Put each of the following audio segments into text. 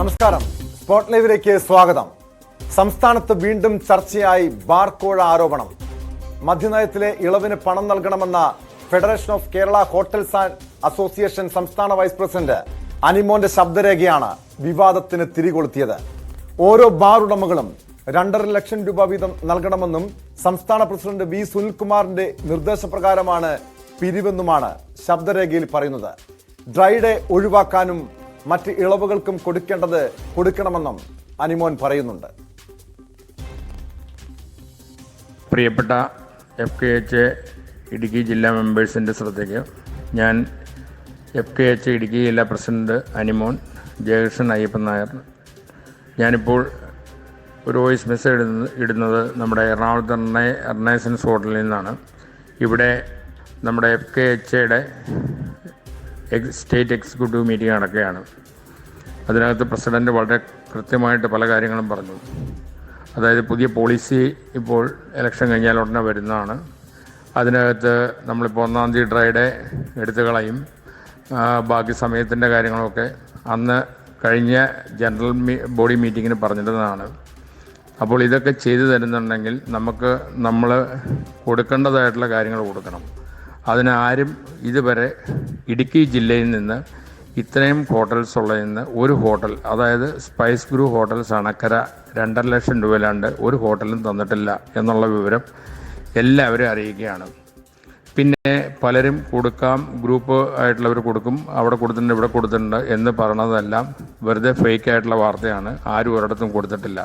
നമസ്കാരം. സ്പോട്ട് ലൈവിലേക്ക് സ്വാഗതം. സംസ്ഥാനത്ത് വീണ്ടും ചർച്ചയായി ബാർക്കോഴ ആരോപണം. മദ്യനയത്തിലെ ഇളവിന് പണം നൽകണമെന്ന federation of Kerala hotels and association സംസ്ഥാന വൈസ് പ്രസിഡന്റ് അനിമോന്റെ ശബ്ദരേഖയാണ് വിവാദത്തിന് തിരികൊളുത്തിയത്. ഓരോ ബാർ ഉടമകളും രണ്ടര ലക്ഷം രൂപ വീതം നൽകണമെന്നും സംസ്ഥാന പ്രസിഡന്റ് വി സുനിൽകുമാറിന്റെ നിർദ്ദേശപ്രകാരമാണ് പിരിവെന്നുമാണ് ശബ്ദരേഖയിൽ പറയുന്നത്. ഡ്രൈ ഡേ ഒഴിവാക്കാനും മറ്റ് ഇളവുകൾക്കും കൊടുക്കേണ്ടത് കൊടുക്കണമെന്നും അനിമോൻ പറയുന്നുണ്ട്. പ്രിയപ്പെട്ട എഫ് കെ എച്ച് ഇടുക്കി ജില്ലാ മെമ്പേഴ്സിന്റെ ശ്രദ്ധയ്ക്ക് ഞാൻ എഫ് കെ എച്ച് ഇടുക്കി ജില്ലാ പ്രസിഡന്റ് അനിമോൻ ജയകൃഷ്ണൻ അയ്യപ്പൻ നായർ. ഞാനിപ്പോൾ ഒരു വോയിസ് മെസ്സേജ് ഇടുന്നത് നമ്മുടെ എറണാകുളത്ത് എറണ എറണാസൻസ് ഹോട്ടലിൽ നിന്നാണ്. ഇവിടെ നമ്മുടെ എഫ് കെ എച്ചയുടെ സ്റ്റേറ്റ് എക്സിക്യൂട്ടീവ് മീറ്റിംഗ് നടക്കുകയാണ്. അതിനകത്ത് പ്രസിഡന്റ് വളരെ കൃത്യമായിട്ട് പല കാര്യങ്ങളും പറഞ്ഞു. അതായത് പുതിയ പോളിസി ഇപ്പോൾ ഇലക്ഷൻ കഴിഞ്ഞാൽ ഉടനെ വരുന്നതാണ്. അതിനകത്ത് നമ്മളിപ്പോൾ ഒന്നാം തീയതി ഡ്രൈഡേ എടുത്തു കളയും. ബാക്കി സമയത്തിന്റെ കാര്യങ്ങളൊക്കെ അന്ന് കഴിഞ്ഞ ജനറൽ ബോഡി മീറ്റിങ്ങിന് പറഞ്ഞിരുന്നതാണ്. അപ്പോൾ ഇതൊക്കെ ചെയ്തു തരുന്നുണ്ടെങ്കിൽ നമുക്ക് നമ്മൾ കൊടുക്കേണ്ടതായിട്ടുള്ള കാര്യങ്ങൾ കൊടുക്കണം. അതിന് ആരും ഇതുവരെ ഇടുക്കി ജില്ലയിൽ നിന്ന് ഇത്രയും ഹോട്ടൽസ് ഉള്ളതിൽ നിന്ന് ഒരു ഹോട്ടൽ അതായത് സ്പൈസ് ഗ്രൂ ഹോട്ടൽസ് അണക്കര രണ്ടര ലക്ഷം രൂപയിലാണ്ട് ഒരു ഹോട്ടലും തന്നിട്ടില്ല എന്നുള്ള വിവരം എല്ലാവരും അറിയിക്കുകയാണ് പിന്നെ പലരും കൊടുക്കാം ഗ്രൂപ്പ് ആയിട്ടുള്ളവർ കൊടുക്കും അവിടെ കൊടുത്തിട്ടുണ്ട് ഇവിടെ കൊടുത്തിട്ടുണ്ട് എന്ന് പറഞ്ഞതെല്ലാം വെറുതെ ഫേക്ക് ആയിട്ടുള്ള വാർത്തയാണ് ആരും ഒരിടത്തും കൊടുത്തിട്ടില്ല.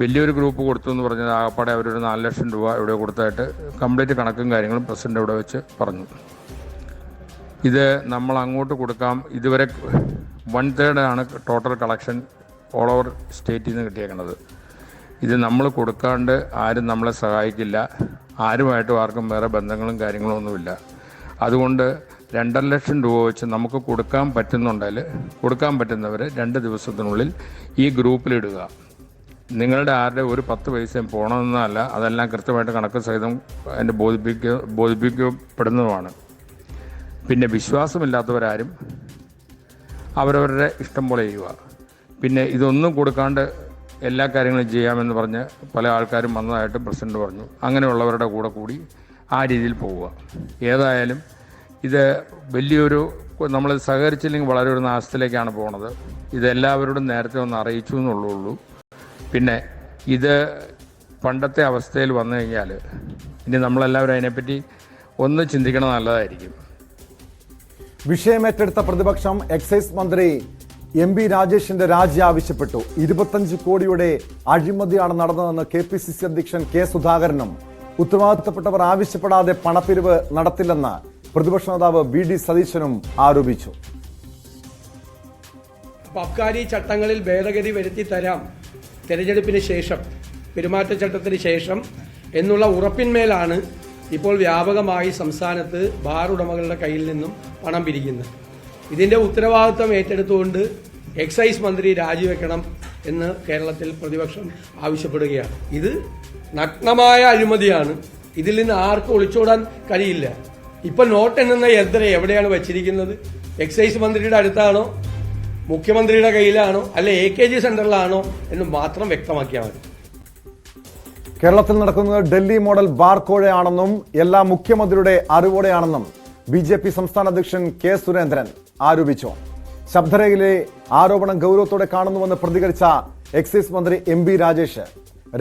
വലിയൊരു ഗ്രൂപ്പ് കൊടുത്തു എന്ന് പറഞ്ഞത് ആകപ്പാടെ അവരൊരു നാല് ലക്ഷം രൂപ ഇവിടെ കൊടുത്തായിട്ട് കംപ്ലീറ്റ് കണക്കും കാര്യങ്ങളും പ്രസിഡന്റ് ഇവിടെ വെച്ച് പറഞ്ഞു. ഇത് നമ്മൾ അങ്ങോട്ട് കൊടുക്കാം. ഇതുവരെ വൺ തേർഡ് ആണ് ടോട്ടൽ കളക്ഷൻ ഓൾ ഓവർ സ്റ്റേറ്റിൽ നിന്ന് കിട്ടിയേക്കുന്നത് ഇത് നമ്മൾ കൊടുക്കാണ്ട് ആരും നമ്മളെ സഹായിക്കില്ല. ആരുമായിട്ടും ആർക്കും വേറെ ബന്ധങ്ങളും കാര്യങ്ങളും ഒന്നുമില്ല. അതുകൊണ്ട് രണ്ടര ലക്ഷം രൂപ വെച്ച് നമുക്ക് കൊടുക്കാൻ പറ്റുന്നുണ്ടെങ്കിൽ കൊടുക്കാൻ പറ്റുന്നവരെ രണ്ട് ദിവസത്തിനുള്ളിൽ ഈ ഗ്രൂപ്പിലിടുക നിങ്ങളുടെ ആരുടെ ഒരു പത്ത് പൈസയും പോകണമെന്നല്ല അതെല്ലാം കൃത്യമായിട്ട് കണക്ക് സഹിതം അതിന്റെ ബോധിപ്പിക്ക ബോധിപ്പിക്കപ്പെടുന്നതുമാണ്. പിന്നെ വിശ്വാസമില്ലാത്തവരാരും അവരവരുടെ ഇഷ്ടം പോലെ ചെയ്യുക. പിന്നെ ഇതൊന്നും കൊടുക്കാണ്ട് എല്ലാ കാര്യങ്ങളും ചെയ്യാമെന്ന് പറഞ്ഞ് പല ആൾക്കാരും വന്നതായിട്ട് പ്രസിഡന്റ് പറഞ്ഞു. അങ്ങനെയുള്ളവരുടെ കൂടെ കൂടി ആ രീതിയിൽ പോവുക. ഏതായാലും ഇത് വലിയൊരു നമ്മൾ സഹകരിച്ചില്ലെങ്കിൽ വളരെ ഒരു നാശത്തിലേക്കാണ് പോണത്. ഇതെല്ലാവരോടും നേരത്തെ ഒന്ന് അറിയിച്ചു എന്നുള്ളൂ പിന്നെ ഇത് പണ്ടത്തെ അവസ്ഥയിൽ വന്നു കഴിഞ്ഞാൽ ഇനി നമ്മളെല്ലാവരും അതിനെപ്പറ്റി ഒന്ന് ചിന്തിക്കണം നല്ലതായിരിക്കും. വിഷയമേറ്റെടുത്ത പ്രതിപക്ഷം എക്സൈസ് മന്ത്രി എം ബി രാജേഷിന്റെ രാജി ആവശ്യപ്പെട്ടു. ഇരുപത്തഞ്ച് കോടിയുടെ അഴിമതിയാണ് നടന്നതെന്ന് കെ പി സി സി അധ്യക്ഷൻ കെ സുധാകരനും ഉത്തരവാദിത്തപ്പെട്ടവർ ആവശ്യപ്പെടാതെ പണപ്പിരിവ് നടത്തില്ലെന്ന് പ്രതിപക്ഷ നേതാവ് ബി ഡി സതീശനും ആരോപിച്ചു. അബ്കാരി ചട്ടങ്ങളിൽ ഭേദഗതി വരുത്തി തരാം. തെരഞ്ഞെടുപ്പിന് ശേഷം പെരുമാറ്റച്ചട്ടത്തിന് ശേഷം എന്നുള്ള ഉറപ്പിന്മേലാണ് ഇപ്പോൾ വ്യാപകമായി സംസ്ഥാനത്ത് ബാർ ഉടമകളുടെ കയ്യിൽ നിന്നും പണം പിരിക്കുന്നത് ഇതിന്റെ ഉത്തരവാദിത്വം ഏറ്റെടുത്തുകൊണ്ട് എക്സൈസ് മന്ത്രി രാജിവെക്കണം എന്ന് കേരളത്തിൽ പ്രതിപക്ഷം ആവശ്യപ്പെടുകയാണ്. ഇത് നഗ്നമായ അഴിമതിയാണ്. ഇതിൽ നിന്ന് ആർക്കും ഒളിച്ചോടാൻ കഴിയില്ല. ഇപ്പൊ നോട്ട് എണ്ണുന്ന യന്ത്രം എവിടെയാണ് വച്ചിരിക്കുന്നത്? എക്സൈസ് മന്ത്രിയുടെ അടുത്താണോ? മുഖ്യമന്ത്രിയുടെ കയ്യിലാണോ അല്ലെ എ കെ ജി സെന്ററിലാണോ എന്ന് മാത്രം വ്യക്തമാക്കിയാൽ മതി. കേരളത്തിൽ നടക്കുന്നത് ഡൽഹി മോഡൽ ബാർ കോഴയാണെന്നും എല്ലാ മുഖ്യമന്ത്രിയുടെ അറിവോടെയാണെന്നും ബി ജെ പി സംസ്ഥാന അധ്യക്ഷൻ കെ സുരേന്ദ്രൻ ആരോപിച്ചു. ശബ്ദരേഖയിലെ ആരോപണം ഗൗരവത്തോടെ കാണുന്നുവെന്ന് പ്രതികരിച്ച എക്സൈസ് മന്ത്രി എം ബി രാജേഷ്.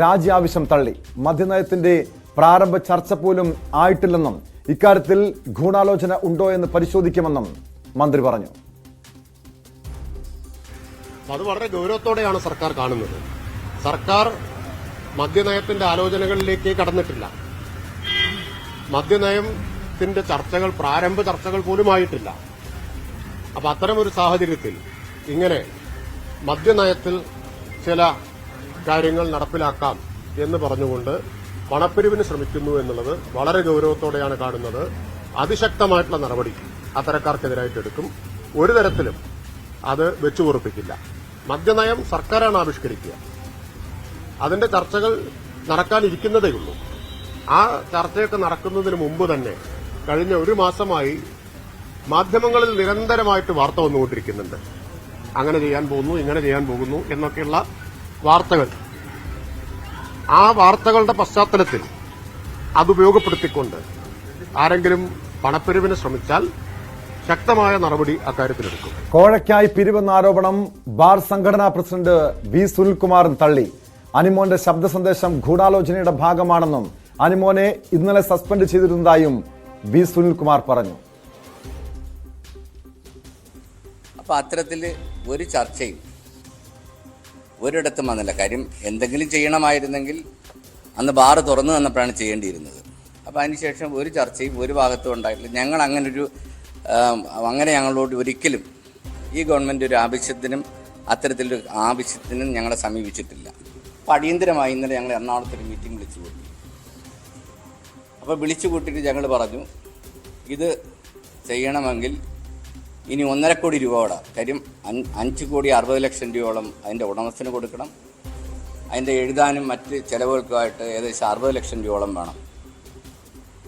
രാജി ആവശ്യം തള്ളി. മദ്യനയത്തിന്റെ പ്രാരംഭ ചർച്ച പോലും ആയിട്ടില്ലെന്നും ഇക്കാര്യത്തിൽ ഗൂഢാലോചന ഉണ്ടോ എന്ന് പരിശോധിക്കുമെന്നും മന്ത്രി പറഞ്ഞു. അത് വളരെ ഗൗരവത്തോടെയാണ് സർക്കാർ കാണുന്നത്. സർക്കാർ മദ്യനയത്തിന്റെ ആലോചനകളിലേക്ക് കടന്നിട്ടില്ല. മദ്യനയത്തിന്റെ ചർച്ചകൾ പ്രാരംഭ ചർച്ചകൾ പോലും ആയിട്ടില്ല അപ്പൊ അത്തരമൊരു സാഹചര്യത്തിൽ ഇങ്ങനെ മദ്യനയത്തിൽ ചില കാര്യങ്ങൾ നടപ്പിലാക്കാം എന്ന് പറഞ്ഞുകൊണ്ട് പണപ്പിരിവിന് ശ്രമിക്കുന്നു എന്നുള്ളത് വളരെ ഗൌരവത്തോടെയാണ് കാണുന്നത്. അതിശക്തമായിട്ടുള്ള നടപടി അത്തരക്കാർക്കെതിരായിട്ട് എടുക്കും. ഒരു തരത്തിലും അത് വെച്ചുപൊറുപ്പിക്കില്ല. മദ്യനയം സർക്കാരാണ് ആവിഷ്കരിക്കുക. അതിന്റെ ചർച്ചകൾ നടക്കാനിരിക്കുന്നതേ ഉള്ളൂ. ആ ചർച്ചയൊക്കെ നടക്കുന്നതിന് മുമ്പ് തന്നെ കഴിഞ്ഞ ഒരു മാസമായി മാധ്യമങ്ങളിൽ നിരന്തരമായിട്ട് വാർത്ത വന്നുകൊണ്ടിരിക്കുന്നുണ്ട്. അങ്ങനെ ചെയ്യാൻ പോകുന്നു ഇങ്ങനെ ചെയ്യാൻ പോകുന്നു എന്നൊക്കെയുള്ള വാർത്തകൾ. ആ വാർത്തകളുടെ പശ്ചാത്തലത്തിൽ അതുപയോഗപ്പെടുത്തിക്കൊണ്ട് ആരെങ്കിലും പണപ്പെരുവിന് ശ്രമിച്ചാൽ ശക്തമായ നടപടി അക്കാര്യത്തിലെടുക്കും. കോഴയ്ക്കായി പിരിവെന്ന ആരോപണം ബാർ സംഘടനാ പ്രസിഡന്റ് വി സുനിൽകുമാർ തള്ളി. അനിമോന്റെ ശബ്ദ സന്ദേശം ഗൂഢാലോചനയുടെ ഭാഗമാണെന്നും അനിമോനെ ഇന്നലെ സസ്പെൻഡ് ചെയ്തിരുന്നതായും വി സുനിൽകുമാർ പറഞ്ഞു. അപ്പൊ അത്തരത്തിൽ ഒരു ചർച്ചയും ഒരിടത്തും വന്നില്ല. കാര്യം എന്തെങ്കിലും ചെയ്യണമായിരുന്നെങ്കിൽ അന്ന് ബാറ് തുറന്നു തന്നപ്പോഴാണ് ചെയ്യേണ്ടിയിരുന്നത്. അപ്പോൾ അതിനുശേഷം ഒരു ചർച്ചയും ഒരു ഭാഗത്തും ഉണ്ടായിട്ടില്ല. ഞങ്ങൾ അങ്ങനൊരു അങ്ങനെ ഞങ്ങളോട് ഒരിക്കലും ഈ ഗവൺമെന്റ് ഒരു ആവശ്യത്തിനും അത്തരത്തിലൊരു ആവശ്യത്തിനും ഞങ്ങളെ സമീപിച്ചിട്ടില്ല. അപ്പോൾ അടിയന്തരമായി ഇന്നലെ ഞങ്ങൾ എറണാകുളത്തൊരു മീറ്റിംഗ് വിളിച്ചു കൂട്ടി. അപ്പോൾ വിളിച്ചു കൂട്ടിയിട്ട് ഞങ്ങൾ പറഞ്ഞു ഇത് ചെയ്യണമെങ്കിൽ ഇനി ഒന്നര കോടി രൂപയോടെ കാര്യം അഞ്ച് കോടി അറുപത് ലക്ഷം രൂപയോളം അതിന്റെ ഉടമസ്ഥന് കൊടുക്കണം. അതിന്റെ എഴുതാനും മറ്റ് ചിലവുകൾക്കുമായിട്ട് ഏകദേശം അറുപത് ലക്ഷം രൂപയോളം വേണം.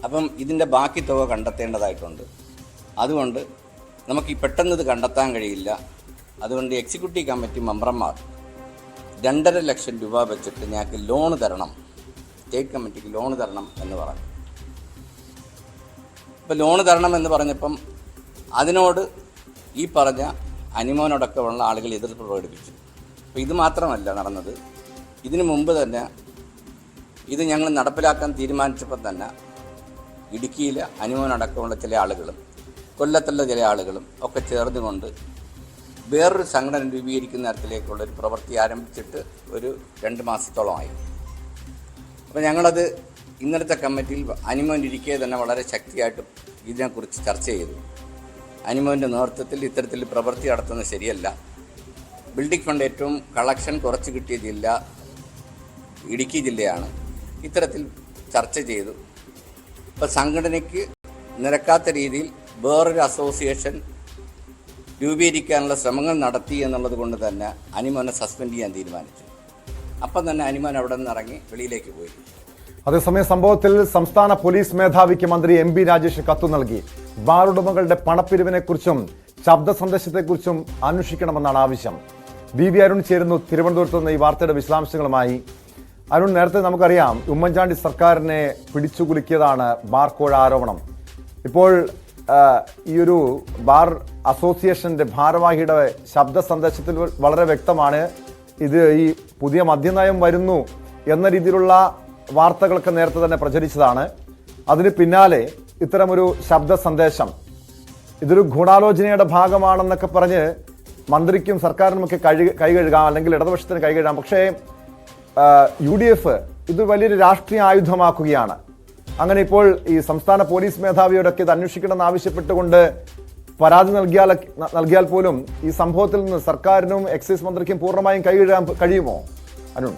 അപ്പം ഇതിന്റെ ബാക്കി തുക കണ്ടെത്തേണ്ടതായിട്ടുണ്ട്. അതുകൊണ്ട് നമുക്ക് ഈ പെട്ടെന്ന് ഇത് കണ്ടെത്താൻ കഴിയില്ല. അതുകൊണ്ട് എക്സിക്യൂട്ടീവ് കമ്മിറ്റി മെമ്പർമാർ രണ്ടര ലക്ഷം രൂപ വെച്ചിട്ട് ഞങ്ങൾക്ക് ലോണ് തരണം. സ്റ്റേറ്റ് കമ്മിറ്റിക്ക് ലോണ് തരണം എന്ന് പറഞ്ഞു. ഇപ്പം ലോണ് തരണം എന്ന് പറഞ്ഞപ്പം അതിനോട് ഈ പറഞ്ഞ അനിമോനോടൊക്കെയുള്ള ആളുകൾ എതിർപ്പ് പ്രകടിപ്പിച്ചു. അപ്പോൾ ഇത് മാത്രമല്ല നടന്നത്. ഇതിനു മുമ്പ് തന്നെ ഇത് ഞങ്ങൾ നടപ്പിലാക്കാൻ തീരുമാനിച്ചപ്പോൾ തന്നെ ഇടുക്കിയിലെ അനുമോനടക്കമുള്ള ചില ആളുകളും കൊല്ലത്തുള്ള ചില ആളുകളും ഒക്കെ ചേർന്നുകൊണ്ട് വേറൊരു സംഘടന രൂപീകരിക്കുന്ന തരത്തിലേക്കുള്ള ഒരു പ്രവൃത്തി ആരംഭിച്ചിട്ട് ഒരു രണ്ട് മാസത്തോളമായി. അപ്പോൾ ഞങ്ങളത് ഇന്നലത്തെ കമ്മിറ്റിയിൽ അനിമോൻ ഇരിക്കെ തന്നെ വളരെ ശക്തിയായിട്ട് ഇതിനെക്കുറിച്ച് ചർച്ച ചെയ്തു. അനിമോന്റെ നേതൃത്വത്തിൽ ഇത്തരത്തിൽ പ്രവൃത്തി നടത്തുന്നത് ശരിയല്ല. ബിൽഡിംഗ് ഫണ്ട് ഏറ്റവും കളക്ഷൻ കുറച്ച് കിട്ടിയ ജില്ല ഇടുക്കി ജില്ലയാണ്. ഇത്തരത്തിൽ ചർച്ച ചെയ്തു. ഇപ്പോൾ സംഘടനയ്ക്ക് നിരക്കാത്ത രീതിയിൽ വേറൊരു അസോസിയേഷൻ രൂപീകരിക്കാനുള്ള ശ്രമങ്ങൾ നടത്തി എന്നുള്ളത് കൊണ്ട് തന്നെ അനിമോനെ സസ്പെൻഡ് ചെയ്യാൻ തീരുമാനിച്ചു. അപ്പം തന്നെ അനിമോൻ അവിടെ നിന്ന് ഇറങ്ങി വെളിയിലേക്ക് പോയി അതേസമയം സംഭവത്തിൽ സംസ്ഥാന പോലീസ് മേധാവിക്ക് മന്ത്രി എം ബി രാജേഷ് കത്തു നൽകി. ബാർ ഉടമകളുടെ പണപ്പിരിവിനെക്കുറിച്ചും ശബ്ദ സന്ദേശത്തെക്കുറിച്ചും അന്വേഷിക്കണമെന്നാണ് ആവശ്യം. വി വി അരുൺ ചേരുന്നു തിരുവനന്തപുരത്ത് നിന്ന് ഈ വാർത്തയുടെ വിശദാംശങ്ങളുമായി. അരുൺ നേരത്തെ നമുക്കറിയാം ഉമ്മൻചാണ്ടി സർക്കാരിനെ പിടിച്ചുകുലുക്കിയതാണ് ബാർ കോഴ ആരോപണം. ഇപ്പോൾ ഈ ഒരു ബാർ അസോസിയേഷന്റെ ഭാരവാഹിയുടെ ശബ്ദ സന്ദേശത്തിൽ വളരെ വ്യക്തമാണ്. ഇത് ഈ പുതിയ മദ്യനയം വരുന്നു എന്ന രീതിയിലുള്ള വാർത്തകളൊക്കെ നേരത്തെ തന്നെ പ്രചരിച്ചതാണ്. അതിന് പിന്നാലെ ഇത്തരമൊരു ശബ്ദ സന്ദേശം. ഇതൊരു ഗൂഢാലോചനയുടെ ഭാഗമാണെന്നൊക്കെ പറഞ്ഞ് മന്ത്രിക്കും സർക്കാരിനുമൊക്കെ കഴി കൈകഴുകാം അല്ലെങ്കിൽ ഇടതുപക്ഷത്തിന് കൈകഴുകാം പക്ഷേ യു ഡി എഫ് ഇത് വലിയൊരു രാഷ്ട്രീയ ആയുധമാക്കുകയാണ്. അങ്ങനെ ഇപ്പോൾ ഈ സംസ്ഥാന പോലീസ് മേധാവിയോടൊക്കെ ഇത് അന്വേഷിക്കണമെന്ന് ആവശ്യപ്പെട്ടുകൊണ്ട് പരാതി നൽകിയാൽ നൽകിയാൽ പോലും ഈ സംഭവത്തിൽ നിന്ന് സർക്കാരിനും എക്സൈസ് മന്ത്രിക്കും പൂർണമായും കൈ കഴുകാൻ കഴിയുമോ? അരുൺ.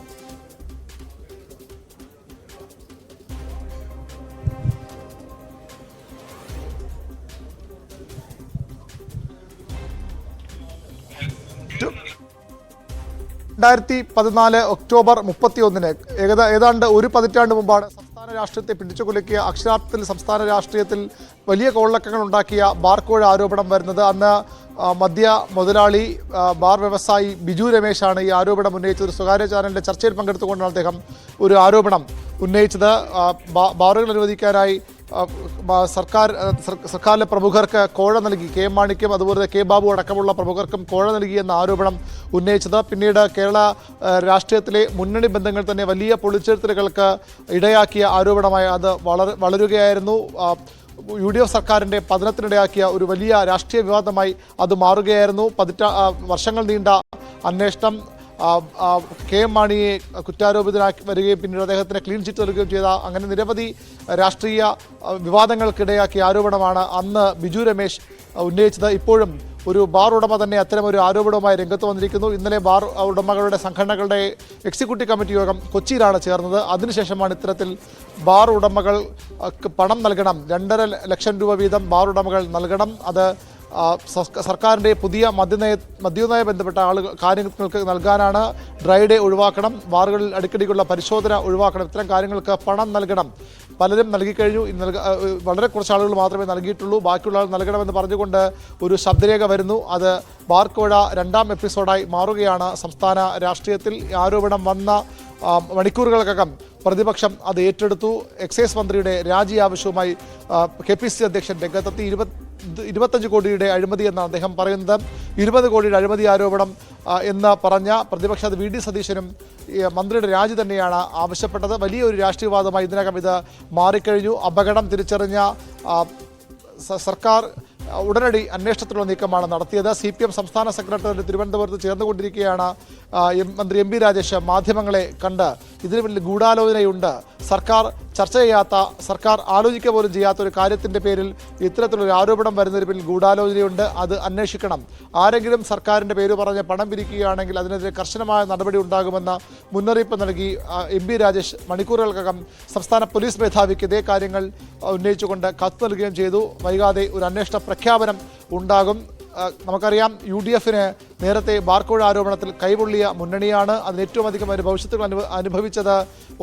രണ്ടായിരത്തി പതിനാല് ഒക്ടോബർ ഏകദേശം ഏതാണ്ട് ഒരു പതിറ്റാണ്ട് മുമ്പാണ് സംസ്ഥാന രാഷ്ട്രീയത്തെ പിടിച്ചുകുലുക്കിയ അക്ഷരാർത്ഥത്തിൽ സംസ്ഥാന രാഷ്ട്രീയത്തിൽ വലിയ കോളക്കങ്ങൾ ഉണ്ടാക്കിയ ബാർക്കോഴ ആരോപണം വരുന്നത്. അന്ന് മദ്യ മുതലാളി ബാർ വ്യവസായി ബിജു രമേശാണ് ഈ ആരോപണം ഉന്നയിച്ചത്. ഒരു സ്വകാര്യ ചാനലിന്റെ ചർച്ചയിൽ പങ്കെടുത്തുകൊണ്ടാണ് അദ്ദേഹം ഒരു ആരോപണം ഉന്നയിച്ചത്. ബാറുകൾ അനുവദിക്കാനായി സർക്കാർ സർക്കാരിലെ പ്രമുഖർക്ക് കോഴ നൽകി. കെ മാണിക്കും അതുപോലെ കെ ബാബു അടക്കമുള്ള പ്രമുഖർക്കും കോഴ നൽകിയെന്ന ആരോപണം ഉന്നയിച്ചത്. പിന്നീട് കേരള രാഷ്ട്രീയത്തിലെ മുന്നണി ബന്ധങ്ങൾ തന്നെ വലിയ പൊളിച്ചെഴുത്തലുകൾക്ക് ഇടയാക്കിയ ആരോപണമായി അത് വളരുകയായിരുന്നു. യു ഡി എഫ് സർക്കാരിന്റെ പതനത്തിനിടയാക്കിയ ഒരു വലിയ രാഷ്ട്രീയ വിവാദമായി അത് മാറുകയായിരുന്നു. പതിറ്റാ വർഷങ്ങൾ നീണ്ട അന്വേഷണം കെ എം മാണിയെ കുറ്റാരോപിതനാക്കി വരികയും പിന്നീട് അദ്ദേഹത്തിന് ക്ലീൻ ചിറ്റ് നൽകുകയും ചെയ്ത അങ്ങനെ നിരവധി രാഷ്ട്രീയ വിവാദങ്ങൾക്കിടയാക്കിയ ആരോപണമാണ് അന്ന് ബിജു രമേശ് ഉന്നയിച്ചത്. ഇപ്പോഴും ഒരു ബാർ ഉടമ തന്നെ ഒരു ആരോപണവുമായി രംഗത്ത് വന്നിരിക്കുന്നു. ഇന്നലെ ബാർ ഉടമകളുടെ സംഘടനകളുടെ എക്സിക്യൂട്ടീവ് കമ്മിറ്റി യോഗം കൊച്ചിയിലാണ് ചേർന്നത്. അതിനുശേഷമാണ് ഇത്തരത്തിൽ ബാർ ഉടമകൾ പണം നൽകണം. രണ്ടര ലക്ഷം രൂപ വീതം ബാർ ഉടമകൾ നൽകണം. അത് സർക്കാരിന്റെ പുതിയ മദ്യനയ മദ്യവുമായി ബന്ധപ്പെട്ട ആളുകൾ കാര്യങ്ങൾക്ക് നൽകാനാണ് ഡ്രൈ ഡേ ഒഴിവാക്കണം. ബാറുകളിൽ അടിക്കടിക്കുള്ള പരിശോധന ഒഴിവാക്കണം. ഇത്തരം കാര്യങ്ങൾക്ക് പണം നൽകണം. പലരും നൽകിക്കഴിഞ്ഞു വളരെ കുറച്ച് ആളുകൾ മാത്രമേ നൽകിയിട്ടുള്ളൂ. ബാക്കിയുള്ള ആൾ നൽകണമെന്ന് പറഞ്ഞുകൊണ്ട് ഒരു ശബ്ദരേഖ വരുന്നു. അത് ബാർക്കോഴ രണ്ടാം എപ്പിസോഡായി മാറുകയാണ്. സംസ്ഥാന രാഷ്ട്രീയത്തിൽ ആരോപണം വന്ന മണിക്കൂറുകൾക്കകം പ്രതിപക്ഷം അത് ഏറ്റെടുത്തു. എക്സൈസ് മന്ത്രിയുടെ രാജി ആവശ്യവുമായി കെ പി സി അധ്യക്ഷൻ രംഗത്തെത്തി. ഇരുപത് ഇരുപത്തഞ്ച് കോടിയുടെ അഴിമതി എന്നാണ് അദ്ദേഹം പറയുന്നത്. ഇരുപത് കോടിയുടെ അഴിമതി ആരോപണം എന്ന് പറഞ്ഞ പ്രതിപക്ഷ വി ഡി സതീശനും മന്ത്രിയുടെ രാജി തന്നെയാണ് ആവശ്യപ്പെട്ടത്. വലിയൊരു രാഷ്ട്രീയവാദമായി ഇതിനകം ഇത് മാറിക്കഴിഞ്ഞു. അപകടം തിരിച്ചറിഞ്ഞ സർക്കാർ ഉടനടി അന്വേഷണത്തിനുള്ള നീക്കമാണ് നടത്തിയത്. സി പി എം സംസ്ഥാന സെക്രട്ടറി തിരുവനന്തപുരത്ത് ചേർന്നുകൊണ്ടിരിക്കുകയാണ് മന്ത്രി എം പി രാജേഷ്. മാധ്യമങ്ങളെ കണ്ട് ഇതിന് വലിയ ഗൂഢാലോചനയുണ്ട്. സർക്കാർ ചർച്ച ചെയ്യാത്ത സർക്കാർ ആലോചിക്കുക പോലും ചെയ്യാത്ത ഒരു കാര്യത്തിന്റെ പേരിൽ ഇത്തരത്തിലൊരു ആരോപണം വരുന്നതിന് പിന്നിൽ ഗൂഢാലോചനയുണ്ട്. അത് അന്വേഷിക്കണം. ആരെങ്കിലും സർക്കാരിന്റെ പേര് പറഞ്ഞ് പണം പിരിക്കുകയാണെങ്കിൽ അതിനെതിരെ കർശനമായ നടപടി ഉണ്ടാകുമെന്ന മുന്നറിയിപ്പ് നൽകി എം പി രാജേഷ് മണിക്കൂറുകൾക്കകം സംസ്ഥാന പോലീസ് മേധാവിക്ക് ഇതേ കാര്യങ്ങൾ ഉന്നയിച്ചുകൊണ്ട് കത്ത് നൽകുകയും ചെയ്തു. വൈകാതെ ഒരു അന്വേഷണ പ്രഖ്യാപനം ഉണ്ടാകും. നമുക്കറിയാം യു ഡി എഫിന് നേരത്തെ ബാർക്കോഴ ആരോപണത്തിൽ കൈപൊള്ളിയ മുന്നണിയാണ്. അതിന് ഏറ്റവും അധികം ഭവിഷ്യത്തുകൾ അനുഭ അനുഭവിച്ചത്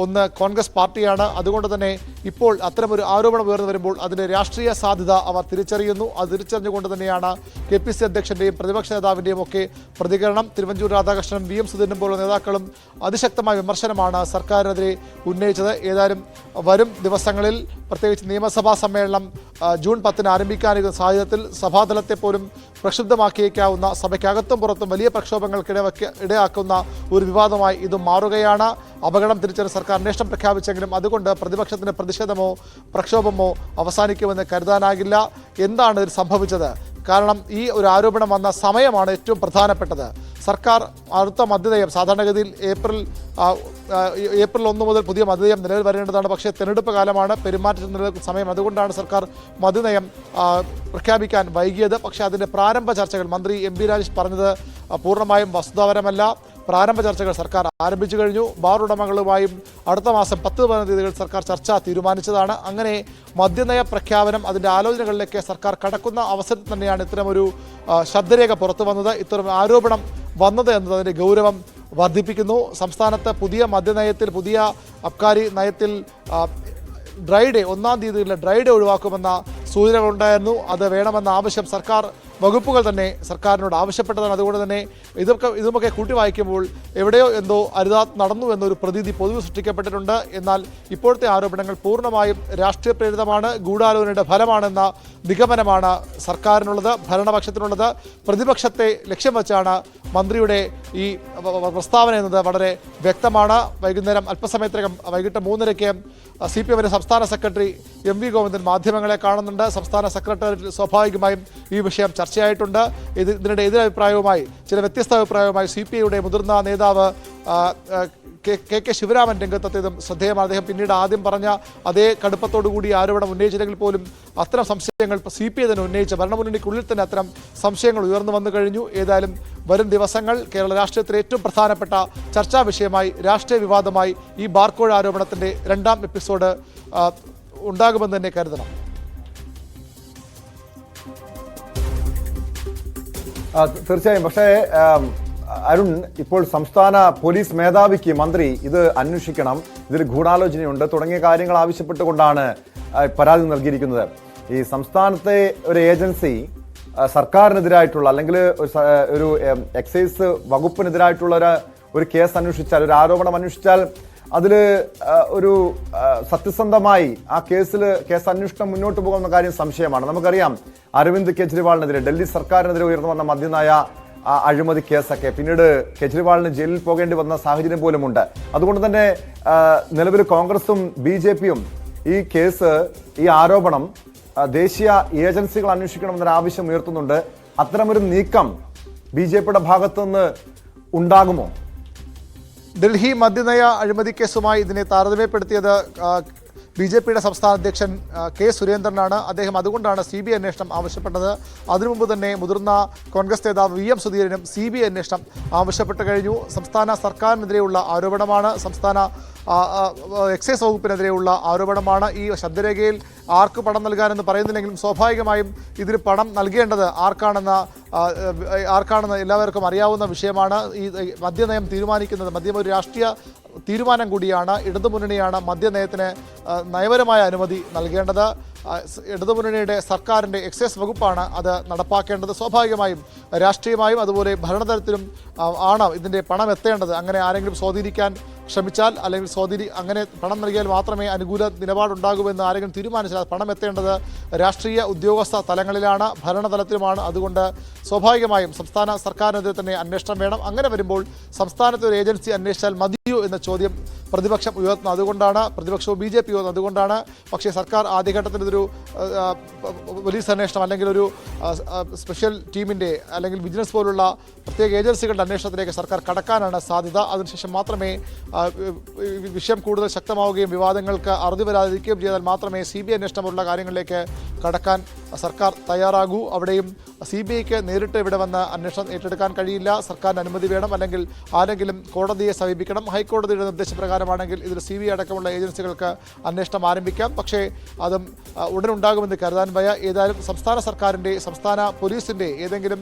ഒന്ന് കോൺഗ്രസ് പാർട്ടിയാണ്. അതുകൊണ്ട് തന്നെ ഇപ്പോൾ അത്തരമൊരു ആരോപണം ഉയർന്നു വരുമ്പോൾ അതിന്റെ രാഷ്ട്രീയ സാധ്യത അവർ തിരിച്ചറിയുന്നു. അത് തിരിച്ചറിഞ്ഞുകൊണ്ട് തന്നെയാണ് കെ പി സി അധ്യക്ഷന്റെയും പ്രതിപക്ഷ നേതാവിന്റെയും ഒക്കെ പ്രതികരണം. തിരുവഞ്ചൂർ രാധാകൃഷ്ണനും വി എം സുധീരനും പോലുള്ള നേതാക്കളും അതിശക്തമായ വിമർശനമാണ് സർക്കാരിനെതിരെ ഉന്നയിച്ചത്. ഏതായാലും വരും ദിവസങ്ങളിൽ പ്രത്യേകിച്ച് നിയമസഭാ സമ്മേളനം ജൂൺ പത്തിന് ആരംഭിക്കാനിരുന്ന സാഹചര്യത്തിൽ സഭാതലത്തെ പോലും പ്രക്ഷുബ്ധമാക്കിയേക്കാവുന്ന സഭയ്ക്കകത്തും പുറത്തും വലിയ പ്രക്ഷോഭങ്ങൾക്ക് ഇടയാക്കുന്ന ഒരു വിവാദമായി ഇത് മാറുകയാണ്. അപകടം തിരിച്ചറിഞ്ഞ് സർക്കാർ അന്വേഷണം പ്രഖ്യാപിച്ചെങ്കിലും അതുകൊണ്ട് പ്രതിപക്ഷത്തിന്റെ പ്രതിഷേധമോ പ്രക്ഷോഭമോ അവസാനിക്കുമെന്ന് കരുതാനാകില്ല. എന്താണ് ഇതിൽ സംഭവിച്ചത്? കാരണം ഈ ഒരു ആരോപണം വന്ന സമയമാണ് ഏറ്റവും പ്രധാനപ്പെട്ടത്. സർക്കാർ അടുത്ത മധ്യതയം സാധാരണഗതിയിൽ ഏപ്രിൽ ഏപ്രിൽ ഒന്ന് മുതൽ പുതിയ മതനയം നിലവിൽ വരേണ്ടതാണ് പക്ഷേ തെരഞ്ഞെടുപ്പ് കാലമാണ് പെരുമാറ്റം സമയം. അതുകൊണ്ടാണ് സർക്കാർ മദ്യനയം ആ, പ്രഖ്യാപിക്കാൻ വൈകിയത്. പക്ഷേ അതിന്റെ പ്രാരംഭ ചർച്ചകൾ മന്ത്രി എം പി രാജേഷ് പറഞ്ഞത് പൂർണമായും വസ്തുതാപരമല്ല. പ്രാരംഭ ചർച്ചകൾ സർക്കാർ ആരംഭിച്ചു കഴിഞ്ഞു. ബാർ ഉടമകളുമായും അടുത്ത മാസം പത്ത് പതിനൊന്ന് തീയതികൾ സർക്കാർ ചർച്ച തീരുമാനിച്ചതാണ്. അങ്ങനെ മദ്യനയ പ്രഖ്യാപനം അതിന്റെ ആലോചനകളിലേക്ക് സർക്കാർ കടക്കുന്ന അവസരത്തിൽ തന്നെയാണ് ഇത്തരമൊരു ശബ്ദരേഖ പുറത്തു വന്നത് ഇത്തരം ആരോപണം വന്നത് എന്നത് അതിന്റെ ഗൗരവം വർദ്ധിപ്പിക്കുന്നു. സംസ്ഥാനത്ത് പുതിയ മദ്യനയത്തിൽ പുതിയ അബ്കാരി നയത്തിൽ ഡ്രൈ ഡേ ഒന്നാം തീയതിയിലെ ഡ്രൈ ഡേ ഒഴിവാക്കുമെന്ന സൂചനകളുണ്ടായിരുന്നു. അത് വേണമെന്ന ആവശ്യം സർക്കാർ വകുപ്പുകൾ തന്നെ സർക്കാരിനോട് ആവശ്യപ്പെട്ടതാണ്. അതുകൊണ്ട് തന്നെ ഇതൊക്കെ ഇതുമൊക്കെ കൂട്ടി വായിക്കുമ്പോൾ എവിടെയോ എന്തോ അരുതാ നടന്നു എന്നൊരു പ്രതീതി പൊതുവെ സൃഷ്ടിക്കപ്പെട്ടിട്ടുണ്ട്. എന്നാൽ ഇപ്പോഴത്തെ ആരോപണങ്ങൾ പൂർണമായും രാഷ്ട്രീയ പ്രേരിതമാണ്. ഗൂഢാലോചനയുടെ ഫലമാണെന്ന നിഗമനമാണ് സർക്കാരിനുള്ളത് ഭരണപക്ഷത്തിനുള്ളത്. പ്രതിപക്ഷത്തെ ലക്ഷ്യം വെച്ചാണ് മന്ത്രിയുടെ ഈ പ്രസ്താവന എന്നത് വളരെ വ്യക്തമാണ്. വൈകുന്നേരം അല്പസമയത്തിനകം വൈകിട്ട് മൂന്നരയ്ക്ക് സി പി എമ്മിന്റെ സംസ്ഥാന സെക്രട്ടറി എം വി ഗോവിന്ദൻ മാധ്യമങ്ങളെ കാണുന്നുണ്ട്. സംസ്ഥാന സെക്രട്ടേറിയറ്റിൽ സ്വാഭാവികമായും ഈ വിഷയം ചർച്ചയായിട്ടുണ്ട് ഇത് ഇതിനിടെ എതിരഭിപ്രായവുമായി ചില വ്യത്യസ്ത അഭിപ്രായവുമായി സി പി ഐയുടെ മുതിർന്ന നേതാവ് കെ കെ ശിവരാമൻ രംഗത്തെത്തിയതും ശ്രദ്ധേയമാണ്. അദ്ദേഹം പിന്നീട് ആദ്യം പറഞ്ഞ അതേ കടുപ്പത്തോടുകൂടി ആരോപണം ഉന്നയിച്ചില്ലെങ്കിൽ പോലും അത്തരം സംശയങ്ങൾ സി പി ഐ തന്നെ ഉന്നയിച്ച ഭരണമുന്നണിക്കുള്ളിൽ തന്നെ അത്തരം സംശയങ്ങൾ ഉയർന്നു വന്നു കഴിഞ്ഞു. ഏതായാലും വരും ദിവസങ്ങൾ കേരള രാഷ്ട്രീയത്തിലെ ഏറ്റവും പ്രധാനപ്പെട്ട ചർച്ചാ വിഷയമായി രാഷ്ട്രീയ വിവാദമായി ഈ ബാർക്കോഴ ആരോപണത്തിന്റെ രണ്ടാം എപ്പിസോഡ് ഉണ്ടാകുമെന്ന് തന്നെ കരുതണം. തീർച്ചയായും. പക്ഷേ അരുൺ ഇപ്പോൾ സംസ്ഥാന പോലീസ് മേധാവിക്ക് മന്ത്രി ഇത് അന്വേഷിക്കണം. ഇതിൽ ഗൂഢാലോചനയുണ്ട്. തുടങ്ങിയ കാര്യങ്ങൾ ആവശ്യപ്പെട്ടുകൊണ്ടാണ് പരാതി നൽകിയിരിക്കുന്നത്. ഈ സംസ്ഥാനത്തെ ഒരു ഏജൻസി സർക്കാരിനെതിരായിട്ടുള്ള അല്ലെങ്കിൽ ഒരു എക്സൈസ് വകുപ്പിനെതിരായിട്ടുള്ള ഒരു കേസ് അന്വേഷിച്ചാൽ ഒരു ആരോപണം അന്വേഷിച്ചാൽ അതിൽ ഒരു സത്യസന്ധമായി ആ കേസിൽ കേസ് അന്വേഷണം മുന്നോട്ട് പോകുന്ന കാര്യം സംശയമാണ്. നമുക്കറിയാം അരവിന്ദ് കെജ്രിവാളിനെതിരെ ഡൽഹി സർക്കാരിനെതിരെ ഉയർന്നു വന്ന മദ്യനായ അഴിമതി കേസൊക്കെ. പിന്നീട് കെജ്രിവാളിന് ജയിലിൽ പോകേണ്ടി വന്ന സാഹചര്യം പോലുമുണ്ട്. അതുകൊണ്ട് തന്നെ നിലവിൽ കോൺഗ്രസും ബി ജെ പിയും ഈ കേസ് ഈ ആരോപണം ദേശീയ ഏജൻസികൾ അന്വേഷിക്കണമെന്നൊരു ആവശ്യം ഉയർത്തുന്നുണ്ട്. അത്തരമൊരു നീക്കം ബി ജെ പിയുടെ ഭാഗത്തുനിന്ന് ഉണ്ടാകുമോ? ഡൽഹി മദ്യനയ അഴിമതി കേസുമായി ഇതിനെ താരതമ്യപ്പെടുത്തിയത് ബി ജെ പിയുടെ സംസ്ഥാന അധ്യക്ഷൻ കെ സുരേന്ദ്രനാണ്. അദ്ദേഹം അതുകൊണ്ടാണ് സി ബി അന്വേഷണം ആവശ്യപ്പെട്ടത്. അതിനുമുമ്പ് തന്നെ മുതിർന്ന കോൺഗ്രസ് നേതാവ് വി എം സുധീരനും സി ബി അന്വേഷണം ആവശ്യപ്പെട്ട് കഴിഞ്ഞു. സംസ്ഥാന സർക്കാരിനെതിരെയുള്ള ആരോപണമാണ് സംസ്ഥാന എക്സൈസ് വകുപ്പിനെതിരെയുള്ള ആരോപണമാണ്. ഈ ശബ്ദരേഖയിൽ ആർക്ക് പണം നൽകാനെന്ന് പറയുന്നില്ലെങ്കിലും സ്വാഭാവികമായും ഇതിന് പണം നൽകേണ്ടത് ആർക്കാണെന്ന ആർക്കാണെന്ന് എല്ലാവർക്കും അറിയാവുന്ന വിഷയമാണ്. ഈ മദ്യനയം തീരുമാനിക്കുന്നത് മദ്യം ഒരു രാഷ്ട്രീയ തീരുമാനം കൂടിയാണ്. ഇടതുമുന്നണിയാണ് മദ്യനയത്തിന് നയപരമായ അനുമതി നൽകേണ്ടത്. ഇടതുമുന്നണിയുടെ സർക്കാരിന്റെ എക്സൈസ് വകുപ്പാണ് അത് നടപ്പാക്കേണ്ടത്. സ്വാഭാവികമായും രാഷ്ട്രീയമായും അതുപോലെ ഭരണതലത്തിലും ആണ് ഇതിന്റെ പണം എത്തേണ്ടത്? അങ്ങനെ ആരെങ്കിലും സ്വാധീനിക്കാൻ ശ്രമിച്ചാൽ അല്ലെങ്കിൽ സ്വാധീനി അങ്ങനെ പണം നൽകിയാൽ മാത്രമേ അനുകൂല നിലപാടുണ്ടാകുമെന്ന് ആരെങ്കിലും തീരുമാനിച്ചാൽ പണം എത്തേണ്ടത് രാഷ്ട്രീയ ഉദ്യോഗസ്ഥ തലങ്ങളിലാണ് ഭരണതലത്തിലുമാണ്. അതുകൊണ്ട് സ്വാഭാവികമായും സംസ്ഥാന സർക്കാരിനെതിരെ തന്നെ അന്വേഷണം വേണം. അങ്ങനെ വരുമ്പോൾ സംസ്ഥാനത്തെ ഒരു ഏജൻസി അന്വേഷിച്ചാൽ മതിയോ എന്ന ചോദ്യം പ്രതിപക്ഷം ഉയർത്തുന്നത് അതുകൊണ്ടാണ് പ്രതിപക്ഷവും ബി ജെ പി ഉയർത്തുന്നത് അതുകൊണ്ടാണ്. പക്ഷേ സർക്കാർ ആദ്യഘട്ടത്തിൽ ഇതൊരു പോലീസ് അന്വേഷണം അല്ലെങ്കിൽ ഒരു സ്പെഷ്യൽ ടീമിന്റെ അല്ലെങ്കിൽ വിജിലൻസ് പോലുള്ള പ്രത്യേക ഏജൻസികളുടെ അന്വേഷണത്തിലേക്ക് സർക്കാർ കടക്കാനാണ് സാധ്യത. അതിനുശേഷം മാത്രമേ വിഷയം കൂടുതൽ ശക്തമാവുകയും വിവാദങ്ങൾക്ക് അറുതി വരാതിരിക്കുകയും ചെയ്താൽ മാത്രമേ സി ബി ഐ അന്വേഷണം പോലുള്ള കാര്യങ്ങളിലേക്ക് കടക്കാൻ സർക്കാർ തയ്യാറാകൂ. അവിടെയും സി ബി ഐക്ക് നേരിട്ട് ഇവിടെ വന്ന് അന്വേഷണം ഏറ്റെടുക്കാൻ കഴിയില്ല. സർക്കാരിന് അനുമതി വേണം അല്ലെങ്കിൽ ആരെങ്കിലും കോടതിയെ സമീപിക്കണം. ഹൈക്കോടതിയുടെ നിർദ്ദേശപ്രകാരമാണെങ്കിൽ ഇതിൽ സി ബി അടക്കമുള്ള ഏജൻസികൾക്ക് അന്വേഷണം ആരംഭിക്കാം. പക്ഷേ അതും ഉടനുണ്ടാകുമെന്ന് കരുതാൻ വയ്യ ഏതായാലും സംസ്ഥാന സർക്കാരിന്റെ സംസ്ഥാന പോലീസിന്റെ ഏതെങ്കിലും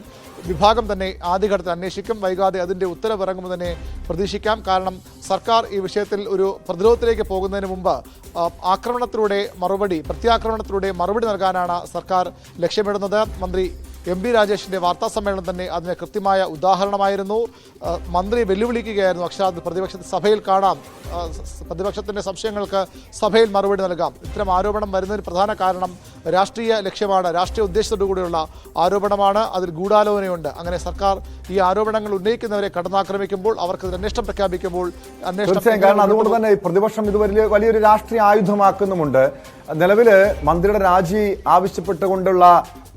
വിഭാഗം തന്നെ ആദ്യഘട്ടത്തിൽ അന്വേഷിക്കും. വൈകാതെ അതിന്റെ ഉത്തരവിറങ്ങുമെന്ന് തന്നെ പ്രതീക്ഷിക്കാം. കാരണം സർക്കാർ ഈ വിഷയത്തിൽ ഒരു പ്രതിരോധത്തിലേക്ക് പോകുന്നതിന് മുമ്പ് ആക്രമണത്തിലൂടെ മറുപടി പ്രത്യാക്രമണത്തിലൂടെ മറുപടി നൽകാനാണ് സർക്കാർ ലക്ഷ്യമിടുന്നത്. മന്ത്രി എം പി രാജേഷിന്റെ വാർത്താ സമ്മേളനം തന്നെ അതിന് കൃത്യമായ ഉദാഹരണമായിരുന്നു. മന്ത്രി വെല്ലുവിളിക്കുകയായിരുന്നു. അക്ഷരാർത്ഥ പ്രതിപക്ഷ സഭയിൽ കാണാം. പ്രതിപക്ഷത്തിന്റെ പ്രതിപക്ഷത്തിന്റെ സംശയങ്ങൾക്ക് സഭയിൽ മറുപടി നൽകാം. ഇത്തരം ആരോപണം വരുന്നതിന് പ്രധാന കാരണം രാഷ്ട്രീയ ലക്ഷ്യമാണ്. രാഷ്ട്രീയ ഉദ്ദേശത്തോടു കൂടിയുള്ള ആരോപണമാണ്. അതിൽ ഗൂഢാലോചനയുണ്ട്. അങ്ങനെ സർക്കാർ ഈ ആരോപണങ്ങൾ ഉന്നയിക്കുന്നവരെ കടന്നാക്രമിക്കുമ്പോൾ അവർക്ക് അന്വേഷണം പ്രഖ്യാപിക്കുമ്പോൾ അന്വേഷണം കാരണം അതുകൊണ്ട് തന്നെ പ്രതിപക്ഷം ഇത് വലിയ വലിയൊരു രാഷ്ട്രീയ ആയുധമാക്കുന്നുമുണ്ട്. നിലവിൽ മന്ത്രിയുടെ രാജി ആവശ്യപ്പെട്ടുകൊണ്ടുള്ള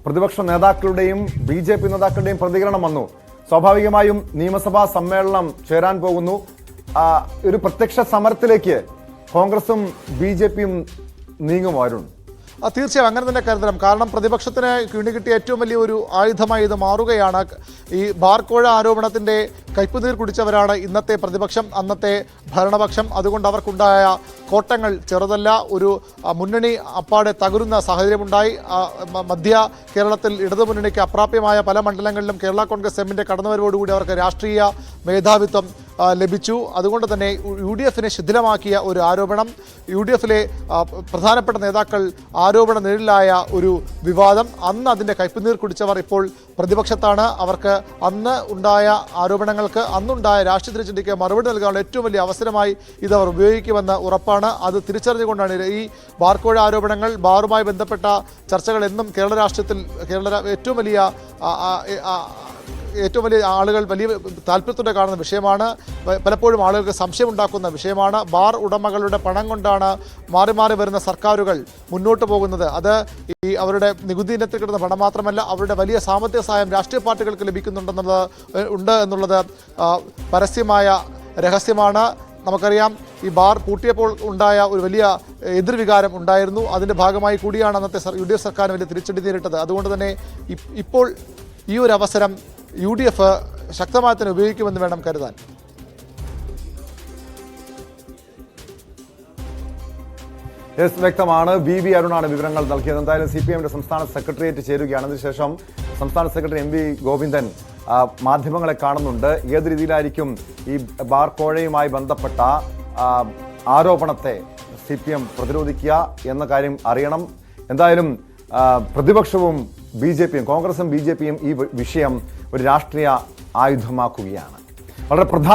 പ്രതിപക്ഷ നേതാക്കളുടെയും ബി ജെ പി നേതാക്കളുടെയും പ്രതികരണം വന്നു. സ്വാഭാവികമായും നിയമസഭാ സമ്മേളനം ചേരാൻ പോകുന്നു. ഒരു പ്രത്യക്ഷ സമരത്തിലേക്ക് കോൺഗ്രസും ബി ജെ പിയും നീങ്ങും തീർച്ചയായും അങ്ങനെ തന്നെ കരുതണം. കാരണം പ്രതിപക്ഷത്തിന് കിട്ടിയ ഏറ്റവും വലിയ ഒരു ആയുധമായി ഇത് മാറുകയാണ്. ഈ ബാർക്കോഴ ആരോപണത്തിന്റെ കയ്പുനീർ കുടിച്ചവരാണ് ഇന്നത്തെ പ്രതിപക്ഷം അന്നത്തെ ഭരണപക്ഷം. അതുകൊണ്ട് അവർക്കുണ്ടായ കോട്ടങ്ങൾ ചെറുതല്ല ഒരു മുന്നണി അപ്പാടെ തകരുന്ന സാഹചര്യമുണ്ടായി. മധ്യ കേരളത്തിൽ ഇടതുമുന്നണിക്ക് അപ്രാപ്യമായ പല മണ്ഡലങ്ങളിലും കേരള കോൺഗ്രസ് എമ്മിന്റെ കടന്നുവരവോടുകൂടി അവർക്ക് രാഷ്ട്രീയ മേധാവിത്വം ലഭിച്ചു. അതുകൊണ്ട് തന്നെ യു ഡി എഫിനെ ശിഥിലമാക്കിയ ഒരു ആരോപണം യു ഡി എഫിലെ പ്രധാനപ്പെട്ട നേതാക്കൾ ആരോപണ നേരിലായ ഒരു വിവാദം. അന്ന് അതിന്റെ കയ്പുനീർ കുടിച്ചവർ ഇപ്പോൾ പ്രതിപക്ഷത്താണ് അവർക്ക് അന്ന് ഉണ്ടായ ആരോപണങ്ങൾക്ക് അന്നുണ്ടായ രാഷ്ട്രീയ തിരിച്ചടിക്ക് മറുപടി നൽകാനുള്ള ഏറ്റവും വലിയ അവസരമായി ഇത് അവർ ഉപയോഗിക്കുമെന്ന് ഉറപ്പാണ്. അത് തിരിച്ചറിഞ്ഞുകൊണ്ടാണ് ഈ ബാർക്കോഴ ആരോപണങ്ങൾ ബാറുമായി ബന്ധപ്പെട്ട ചർച്ചകൾ എന്നും കേരള രാഷ്ട്രീയത്തിൽ കേരള ഏറ്റവും വലിയ ഏറ്റവും വലിയ ആളുകൾ വലിയ താല്പര്യത്തോടെ കാണുന്ന വിഷയമാണ്. പലപ്പോഴും ആളുകൾക്ക് സംശയമുണ്ടാക്കുന്ന വിഷയമാണ്. ബാർ ഉടമകളുടെ പണം കൊണ്ടാണ് മാറി മാറി വരുന്ന സർക്കാരുകൾ മുന്നോട്ട് പോകുന്നത്. അത് ഈ അവരുടെ നികുതി ഇനത്തിൽ കിട്ടുന്ന പണം മാത്രമല്ല അവരുടെ വലിയ സാമ്പത്തിക സഹായം രാഷ്ട്രീയ പാർട്ടികൾക്ക് ലഭിക്കുന്നുണ്ടെന്നുള്ളത് ഉണ്ട് എന്നുള്ളത് പരസ്യമായ രഹസ്യമാണ്. നമുക്കറിയാം ഈ ബാർ പൂട്ടിയപ്പോൾ ഉണ്ടായ ഒരു വലിയ എതിർവികാരം ഉണ്ടായിരുന്നു. അതിന്റെ ഭാഗമായി കൂടിയാണ് അന്നത്തെ യു ഡി എഫ് സർക്കാരിന് വലിയ തിരിച്ചടി നേരിട്ടത്. അതുകൊണ്ട് തന്നെ ഇപ്പോൾ ഈ ഒരു അവസരം യു ഡി എഫ് ശക്തമായി തന്നെ ഉപയോഗിക്കുമെന്ന് വേണം കരുതാൻ. യെസ് വ്യക്തമാണ്. ബി വി അരുണാണ് വിവരങ്ങൾ നൽകിയത്. എന്തായാലും സി പി എമ്മിന്റെ സംസ്ഥാന സെക്രട്ടേറിയറ്റ് ചേരുകയാണ്. അതിനുശേഷം സംസ്ഥാന സെക്രട്ടറി എം വി ഗോവിന്ദൻ മാധ്യമങ്ങളെ കാണുന്നുണ്ട്. ഏത് രീതിയിലായിരിക്കും ഈ ബാർ കോഴയുമായി ബന്ധപ്പെട്ട ആരോപണത്തെ സി പി എം പ്രതിരോധിക്കുക എന്ന കാര്യം അറിയണം. എന്തായാലും പ്രതിപക്ഷവും ബി ജെ പിയും കോൺഗ്രസും ബി ജെ പിയും ഈ വിഷയം ഒരു രാഷ്ട്രീയ ആയുധമാക്കുകയാണ്. വളരെ പ്രധാന